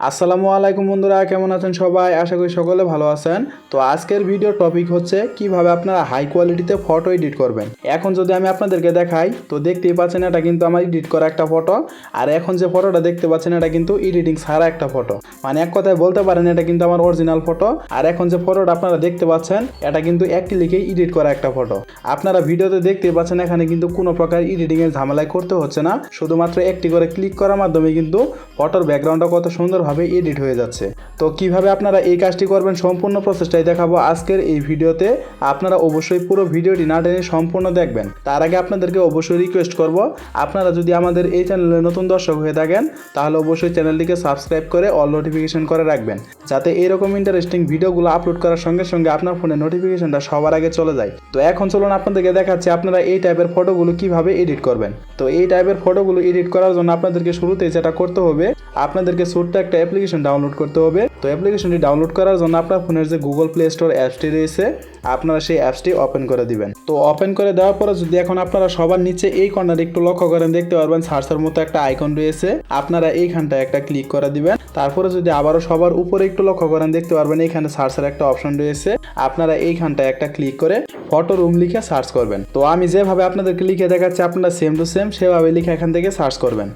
আসসালামু আলাইকুম বন্ধুরা, কেমন আছেন সবাই? আশা করি সকলে ভালো আছেন। তো আজকের ভিডিও টপিক হচ্ছে, কীভাবে আপনারা হাই কোয়ালিটিতে ফটো এডিট করবেন? এখন যদি আমি আপনাদেরকে দেখাই, তো দেখতেই পাচ্ছেন এটা কিন্তু আমার এডিট করা একটা ফটো আর এখন যে ফটোটা দেখতে পাচ্ছেন, এটা কিন্তু এডিটিং ছাড়া একটা ফটো মানে এক কথায় বলতে পারেন, এটা কিন্তু আমার অরিজিনাল ফটো আর এখন যে ফটোটা আপনারা দেখতে পাচ্ছেন, এটা কিন্তু একটি লিখেই এডিট করা একটা ফটো আপনারা ভিডিওতে দেখতেই পাচ্ছেন, এখানে কিন্তু কোনো প্রকার এডিটিং এর ঝামেলায় করতে হচ্ছে না। শুধুমাত্র একটি করে ক্লিক করার মাধ্যমে কিন্তু ফটোর ব্যাকগ্রাউন্ডটা কত সুন্দরভাবে এডিট হয়ে যাচ্ছে। তো কীভাবে আপনারা এই কাজটি করবেন সম্পূর্ণ প্রসেসটাই দেখাবো আজকের এই ভিডিওতে। আপনারা অবশ্যই পুরো ভিডিওটি না টেনে সম্পূর্ণ দেখবেন। তার আগে আপনাদেরকে অবশ্যই রিকোয়েস্ট করব, আপনারা যদি আমাদের এই চ্যানেলে নতুন দর্শক হয়ে থাকেন, তাহলে অবশ্যই চ্যানেলটিকে সাবস্ক্রাইব করে অল নোটিফিকেশন করে রাখবেন, যাতে এরকম ইন্টারেস্টিং ভিডিওগুলো আপলোড করার সঙ্গে সঙ্গে আপনার ফোনে নোটিফিকেশনটা সবার আগে চলে যায়। তো এখন চলুন আপনাদেরকে দেখাচ্ছি আপনারা এই টাইপের ফটোগুলো কীভাবে এডিট করবেন। তো এই টাইপের ফটোগুলো এডিট করার জন্য আপনাদেরকে শুরুতে যেটা করতে হবে, আপনাদেরকে ছোট্ট একটা অ্যাপ্লিকেশন ডাউনলোড করতে হবে। তো অ্যাপ্লিকেশনটি ডাউনলোড করার জন্য আপনার ফোনের যে গুগল প্লে স্টোর অ্যাপসটি রয়েছে, আপনারা সেই অ্যাপসটি ওপেন করে দিবেন। তো ওপেন করে দেওয়ার পরে যদি এখন আপনারা সবার নিচে এই কর্নারে একটু লক্ষ্য করেন, দেখতে পারবেন সার্চের মতো একটা আইকন রয়েছে। আপনারা এইখানটায় একটা ক্লিক করে দিবেন। তারপরে যদি আবারও সবার উপরে একটু লক্ষ্য করেন, দেখতে পারবেন এইখানে সার্চের একটা অপশন রয়েছে। আপনারা এইখানটায় একটা ক্লিক করে ফটো রুম লিখে সার্চ করবেন। তো আমি যেভাবে আপনাদেরকে লিখে দেখাচ্ছি, আপনারা সেম টু সেম সেভাবে লিখে এখান থেকে সার্চ করবেন।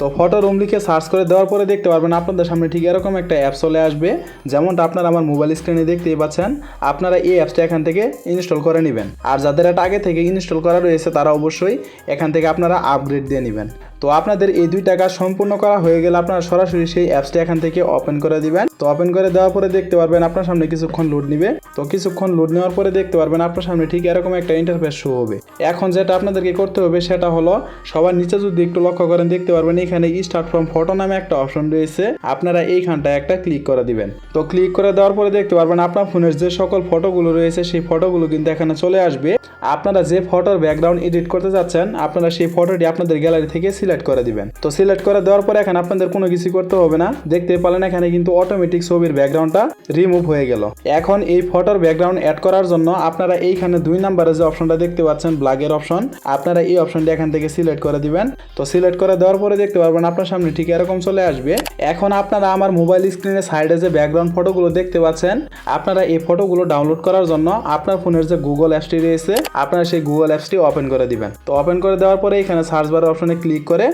তো ফটো রুম লিখে সার্চ করে দেওয়ার পরে দেখতে পারবেন আপনাদের সামনে ঠিক এরকম একটা অ্যাপ চলে আসবে। যেমনটা আপনারা আমার মোবাইল স্ক্রিনে দেখতেই পাচ্ছেন, আপনারা এই অ্যাপসটা এখান থেকে ইনস্টল করে নেবেন। আর যাদের এটা আগে থেকে ইনস্টল করা রয়েছে, তারা অবশ্যই এখান থেকে আপনারা আপগ্রেড দিয়ে নেবেন। তো আপনাদের এই দুই টাকা সম্পূর্ণ করা হয়ে গেলে আপনারা সরাসরি সেই অ্যাপসটা এখান থেকে ওপেন করে দিবেন। তো ওপেন করে দেওয়ার পরে দেখতে পারবেন আপনার সামনে কিছুক্ষণ লোড নিবে। তো কিছুক্ষণ লোড নেওয়ার পরে দেখতে পারবেন আপনার সামনে ঠিক এরকম একটা ইন্টারফেস শো হবে। এখন যেটা আপনাদেরকে করতে হবে সেটা হলো, সবার নিচে যদি একটু লক্ষ্য করেন, দেখতে পারবেন এখানে স্টার্ট ফ্রম ফটো নামে একটা অপশন রয়েছে। আপনারা এইখানটায় একটা ক্লিক করে দিবেন। তো ক্লিক করে দেওয়ার পরে দেখতে পারবেন আপনার ফোনের যে সকল ফটোগুলো রয়েছে, সেই ফটোগুলো কিন্তু এখানে চলে আসবে। আপনারা যে ফটোর ব্যাকগ্রাউন্ড এডিট করতে যাচ্ছেন, আপনারা সেই ফটোটি আপনাদের গ্যালারি থেকে সিলেক্ট করে দিবেন। তো সিলেক্ট করে দেওয়ার পরে এখন আপনাদের কোনো কিছু করতে হবে না। দেখতে পেলেন এখানে কিন্তু অটোমেটিক ছবির ব্যাকগ্রাউন্ডটা রিমুভ হয়ে গেল। এখন এই ফটোর ব্যাকগ্রাউন্ড অ্যাড করার জন্য আপনারা এইখানে দুই নাম্বারে যে অপশনটা দেখতে পাচ্ছেন ব্লাগের অপশন আপনারা এই অপশনটি এখান থেকে সিলেক্ট করে দিবেন। তো সিলেক্ট করে দেওয়ার পরে দেখতে পারবেন আপনার সামনে ঠিক এরকম চলে আসবে। এখন আপনারা আমার মোবাইল স্ক্রিনের সাইডে যে ব্যাকগ্রাউন্ড ফটোগুলো দেখতে পাচ্ছেন, আপনারা এই ফটোগুলো ডাউনলোড করার জন্য আপনার ফোনের যে গুগল অ্যাপসটি রয়েছে আপনারা সেই গুগল অ্যাপসটি ওপেন করে দিবেন। তো ওপেন করে দেওয়ার পরে এখানে সার্চ বারের অপশনে ক্লিক করে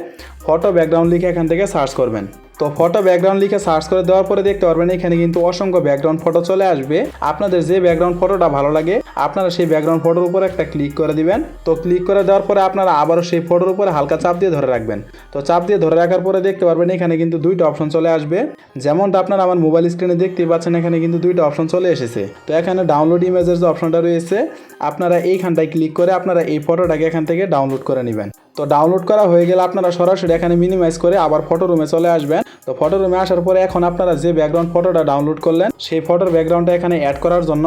ফটো ব্যাকগ্রাউন্ড লিখে এখান থেকে সার্চ করবেন। তো ফটো ব্যাকগ্রাউন্ড লিখে সার্চ করে দেওয়ার পরে দেখতে পারবেন, এখানে কিন্তু অসংখ্য ব্যাকগ্রাউন্ড ফটো চলে আসবে। আপনাদের যে ব্যাকগ্রাউন্ড ফটোটা ভালো লাগে, আপনারা সেই ব্যাকগ্রাউন্ড ফটোর উপরে একটা ক্লিক করে দিবেন। তো ক্লিক করে দেওয়ার পরে আপনারা আবারও সেই ফটোর উপরে হালকা চাপ দিয়ে ধরে রাখবেন। তো চাপ দিয়ে ধরে রাখার পরে দেখতে পারবেন, এখানে কিন্তু দুইটা অপশন চলে আসবে। যেমনটা আপনারা আমার মোবাইল স্ক্রিনে দেখতেই পাচ্ছেন, এখানে কিন্তু দুইটা অপশন চলে এসেছে। তো এখানে ডাউনলোড ইমেজের যে অপশনটা রয়েছে, আপনারা এইখানটায় ক্লিক করে আপনারা এই ফটোটাকে এখান থেকে ডাউনলোড করে নেবেন। তো ডাউনলোড করা হয়ে গেলে আপনারা সরাসরি এখানে মিনিমাইজ করে আবার ফটো রুমে চলে আসবেন। তো ফটো রুমে আসার পরে এখন আপনারা যে ব্যাকগ্রাউন্ড ফটোটা ডাউনলোড করলেন, সেই ফটোর ব্যাকগ্রাউন্ডটা এখানে অ্যাড করার জন্য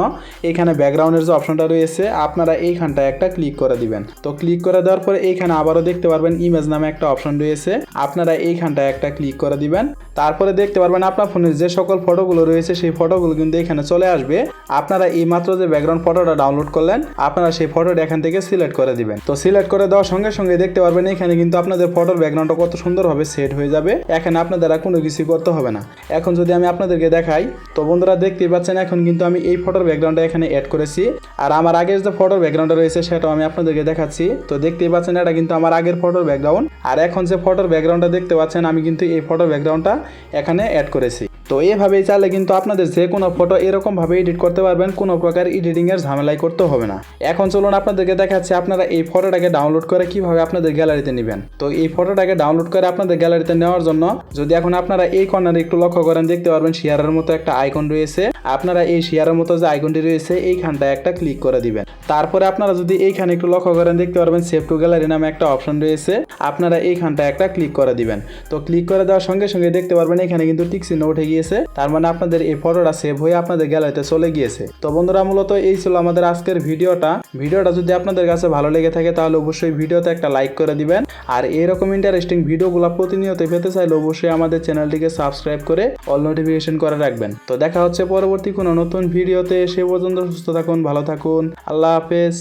এখানে ব্যাকগ্রাউন্ডের যে অপশনটা রয়েছে, আপনারা এইখানটায় একটা ক্লিক করে দিবেন। তো ক্লিক করে দেওয়ার পরে এইখানে আবারও দেখতে পারবেন ইমেজ নামে একটা অপশন রয়েছে, আপনারা এইখানটায় একটা ক্লিক করে দিবেন। তারপরে দেখতে পারবেন আপনার ফোনের যে সকল ফটোগুলো রয়েছে, সেই ফটোগুলো কিন্তু এখানে চলে আসবে। আপনারা এই মাত্র যে ব্যাকগ্রাউন্ড ফটোটা ডাউনলোড করলেন, আপনারা সেই ফটোটা এখান থেকে সিলেক্ট করে দিবেন। তো সিলেক্ট করে দেওয়ার সঙ্গে সঙ্গে দেখতে পারবেন এখানে কিন্তু আপনাদের ফটোর ব্যাকগ্রাউন্ডটা কত সুন্দরভাবে সেট হয়ে যাবে। এখানে আপনাদের আর কোনো কিছুই করতে হবে না। এখন যদি আমি আপনাদেরকে দেখাই, তো বন্ধুরা দেখতেই পাচ্ছেন, এখন কিন্তু আমি এই ফটোর ব্যাকগ্রাউন্ডটা এখানে অ্যাড করেছি। আর আমার আগের যে ফটোর ব্যাকগ্রাউন্ডটা রয়েছে, সেটাও আমি আপনাদেরকে দেখাচ্ছি। তো দেখতেই পাচ্ছেন, এটা কিন্তু আমার আগের ফটোর ব্যাকগ্রাউন্ড আর এখন যে ফটোর ব্যাকগ্রাউন্ডটা দেখতে পাচ্ছেন, আমি কিন্তু এই ফটোর ব্যাকগ্রাউন্ডটা এখানে অ্যাড করেছি। তো এভাবেই চাইলে কিন্তু আপনাদের যে কোনো ফটো এরকমভাবে এডিট করতে পারবেন, কোনো প্রকার এডিটিংয়ের ঝামেলাই করতে হবে না। এখন চলুন আপনাদেরকে দেখাচ্ছি আপনারা এই ফটোটাকে ডাউনলোড করে কীভাবে আপনাদের গ্যালারিতে নেবেন। তো এই ফটোটাকে ডাউনলোড করে আপনাদের গ্যালারিতে নেওয়ার জন্য যদি এখন আপনারা এই কর্নারে একটু লক্ষ্য করেন, দেখতে পারবেন শেয়ারের মতো একটা আইকন রয়েছে। আপনারা এই শেয়ারের মতো যে আইকনটি রয়েছে, এইখানটায় একটা ক্লিক করে দিবেন। তারপরে আপনারা যদি এইখানে একটু লক্ষ্য করেন, দেখতে পারবেন সেভ টু গ্যালারি নামে একটা অপশন রয়েছে। আপনারা এইখানটায় একটা ক্লিক করে দিবেন। তো ক্লিক করে দেওয়ার সঙ্গে সঙ্গে দেখতে পারবেন এখানে কিন্তু টিক চিহ্ন উঠে গিয়েছে, তার মানে আপনাদের এই ফটোটা সেভ হয়ে আপনাদের গ্যালারিতে চলে গিয়েছে। তো বন্ধুরা, মূলত এই ছিল আমাদের আজকের ভিডিওটা। ভিডিওটা যদি আপনাদের কাছে ভালো লেগে থাকে, তাহলে অবশ্যই ভিডিওতে একটা লাইক করে দিবেন। আর এরকম ইন্টারেস্টিং ভিডিওগুলো প্রতিনিয়ত পেতে চাইলে অবশ্যই আমাদের চ্যানেলটিকে সাবস্ক্রাইব করে অল নোটিফিকেশন করে রাখবেন। তো দেখা হচ্ছে পরবর্তী কোনো নতুন ভিডিওতে। সে পর্যন্ত সুস্থ থাকুন, ভালো থাকুন। আল্লাহ হাফেজ।